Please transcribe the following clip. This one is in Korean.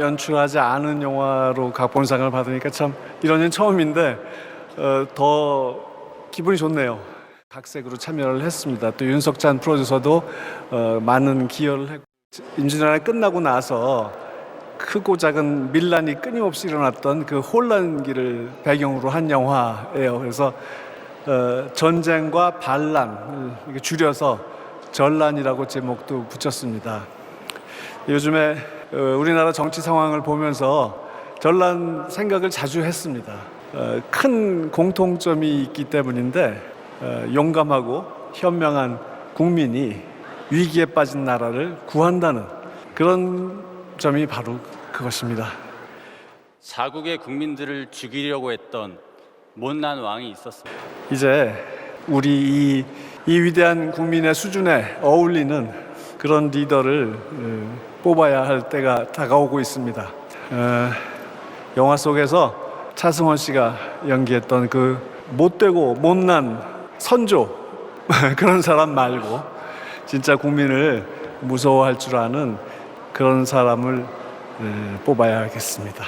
연출하지 않은 영화로 각본상을 받으니까 참 이런 일 처음인데 어, 더 기분이 좋네요. 각색으로 참여를 했습니다. 또 윤석찬 프로듀서도 어, 많은 기여를 했고 임진왜란 끝나고 나서 크고 작은 밀란이 끊임없이 일어났던 그 혼란기를 배경으로 한 영화예요. 그래서 어, 전쟁과 이렇게 줄여서 전란이라고 제목도 붙였습니다. 요즘에 어, 우리나라 정치 상황을 보면서 전란 생각을 자주 했습니다. 어, 큰 공통점이 있기 때문인데 어, 용감하고 현명한 국민이 위기에 빠진 나라를 구한다는 그런 점이 바로 그것입니다. 자국의 국민들을 죽이려고 했던 못난 왕이 있었습니다. 이제 우리 이, 이 위대한 국민의 수준에 어울리는 그런 리더를 어, 뽑아야 할 때가 다가오고 있습니다. 어, 영화 속에서 차승원 씨가 연기했던 그 못되고 못난 선조 그런 사람 말고 진짜 국민을 무서워할 줄 아는 그런 사람을 에, 뽑아야겠습니다.